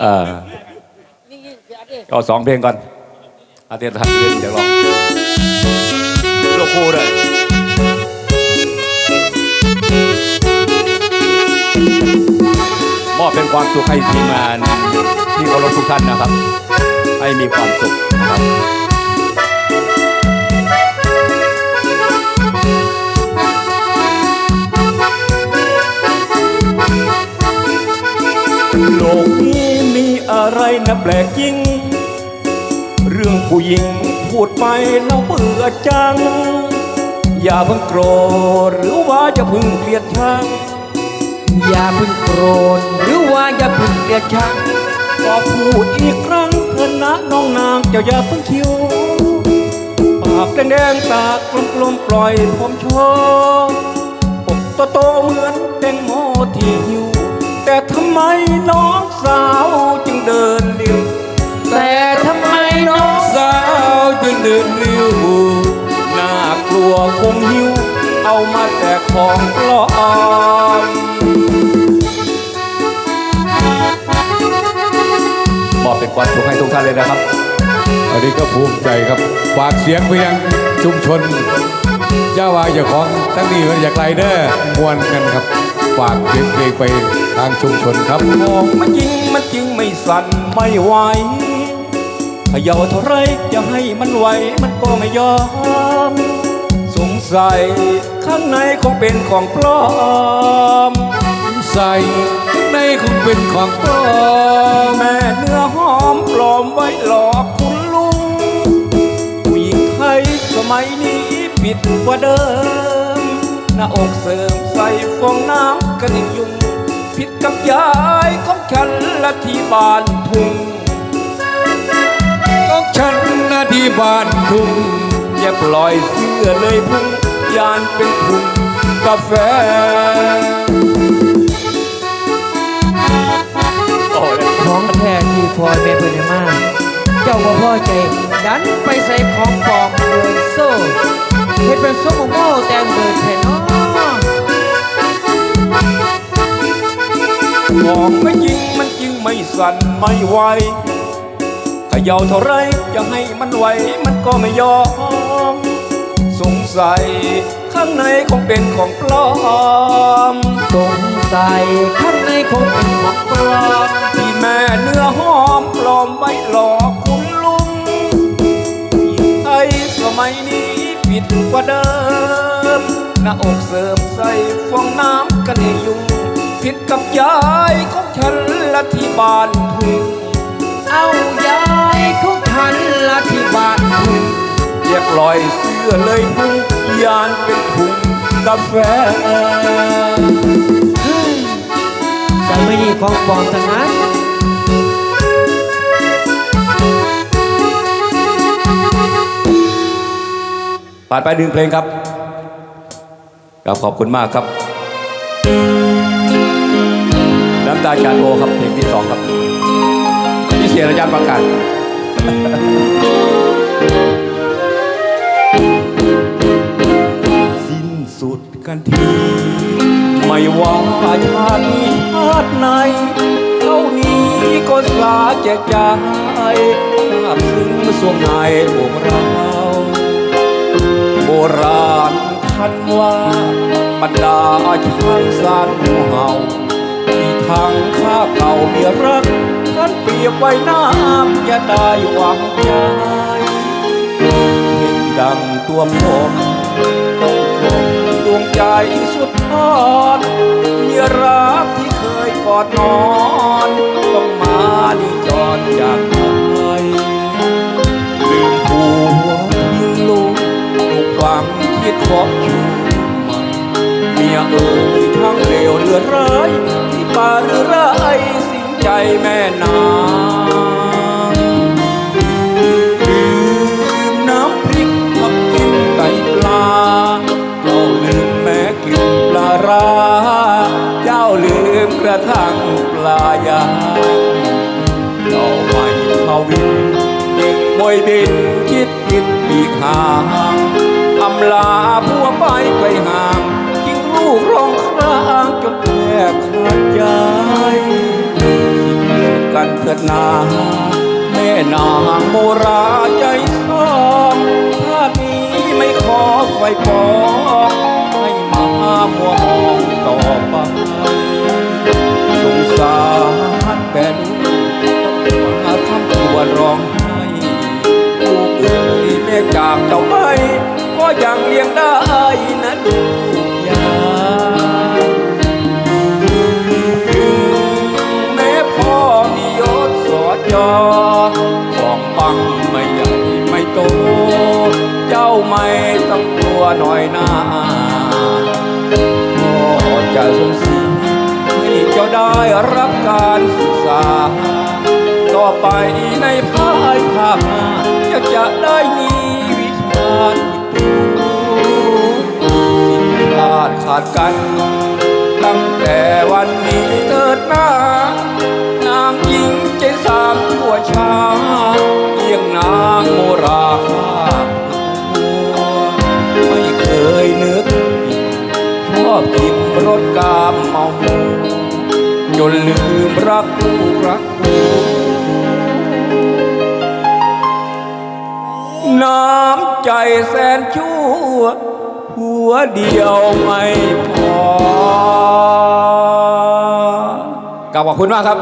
เออเอาสองเพลงก่อนอาเทียนทันเรียนเดี๋ยวลองลูกคู่เลยมอบเป็นความสุขให้ทีมงานที่เคารพทุกท่านนะครับ ให้มีความสุขนะครับ อะไรนะแปลกจริง เรื่องผู้หญิงพูดไปแล้วเบื่อจัง อย่าเพิ่งโกรธหรือว่าจะพิ่งเกลียดชังอย่าเพึ่งโกรธหรือว่าอย่าพึ่งเกลียดชังก็พูดอีกครั้งเถอะนะน้องนางเจ้าอย่าเพิ่งคิวปากแดงๆตากลมๆปล่อยผมชว์อกโตๆเหมือนแตงโมที่หิวแต่ทำไมน้องสาว คงหิว เอามาแต่ของปลอมมอบเป็นความสุขให้ทุกท่านเลยนะครับ อันนี้ก็ภูมิใจครับ ฝากเสียงไปยังชุมชนย่าวาเจ้าของทั้งนี้มันอยากไรเด้อมวนกันครับ ฝากเสียงเพลงไปทางชุมชนครับมองมันจริงมันจริงไม่สั่นไม่ไหวเขย่าเท่าไรจะให้มันไหวมันก็ไม่ยอมส งสัยข้างในคงเป็นของปลอมใส่ในคงเป็นของปลอมแม่เนื้อหอมปลอมไว้หลอกคุณลุงผู้หญิงไทยสมัยนี้ผิดกว่าเดิม หน้าอกเสริมใส่ฟองน้ำกระดิ่งยุงผิดกับยายของฉันละที่บ้านทุ่งของฉันนาที่บ้านทุ่ง อย่าปล่อยเสื้อเลยพุ่งยานเป็นถุงกาแฟโอ้ยของแท้ที่พลอยแม่เพิ่นมาก เจ้าบ่พอใจดันไปใส่ของปลอมเลยโซ่เฮ็ดเป็นโซ่โมโม่แต่เบิดแท้เนาะบอกไม่จริงมันจริงไม่สั่นไม่ไหวขย่าเท่าไรจะให้มันไหวมันก็ไม่ยอม สงสัยข้างในคงเป็นของปลอม สงสัยข้างในคงเป็นของปลอมที่แม่เนื้อหอมปลอมไว้หลอกคุณลุงผู้สมัยนี้ผิดกว่าเดิมหน้าอกเสริมใส่ฟองน้ำกันยุงผิดกับยายของฉันละที่บ้านทุ่ง ล่อยเสื้อเลยพุ่งยานเป็นถุงกาแฟสมัยนี้ของปลอมทั้งนั้นผ่านไปหนึ่งเพลงครับครับขอบคุณมากครับ น้ำตาจานโอครับเพลงที่สองครับพี่เสียระยะประกาศ กันที ไม่ว่าชาตินี้ชาติไหนเท่านี้ก็สาแจกจ่ายทราบซึ้งสวงในวงเราโบราณท่านว่าบรรดาช้างสารงูเห่าที่ทางข้าเก่ามีรักท่านเปรียบไว้น้ำจะได้หวังใจเห็นดังตัวผม ดวงใจสุดทอดมีรักที่เคยกอดนอน ต้องมาดีจอดจากไปลืมผัวลืมลูกลูกฟังคิดขอบชูใหม่เมียเอ่ยทั้งเลวเลือร้ายที่ป่าหรือไรสิ้นใจแม่นา ระทั่งปลายางเราไม่เขาวินยิงมวยบินคิดคิดปีกห่างอำลาผัวไปไกลห่างยิงลูกร้องครางจนแทบขาดใจสิ้นสุดกันเถิดนาแม่นางโมราใจซองชาตินี้ไม่ขอไฟปองให้มามัวมองต่อไป ทำตัวร้องไห้ลูกเอ๋ยแม่จากเจ้าไปก็ยังเลี้ยงได้นะลูกยาแม่พ่อมียศสอจอของบังไม่ใหญ่ไม่โต เจ้าไม่ต้องกลัวหน่อยหน้าพ่อจะสงสีให้เจ้าได้รับการศึกษา ต่อไปในภายภาคหน้าจะจะได้มีวิชาที่ตูสิ่งพลาดขาดกัน ตั้งแต่วันนี้เถิดหน้านางหญิงใจสามชั่วชาเยี่ยงนางโมราคาหัวไม่เคยนึกชอบกินรสกามเมาจนลืมรักลูกรักผัว น้ำใจแสนชั่ว หัวเดียวไม่พอกลับขอบคุณมากครับ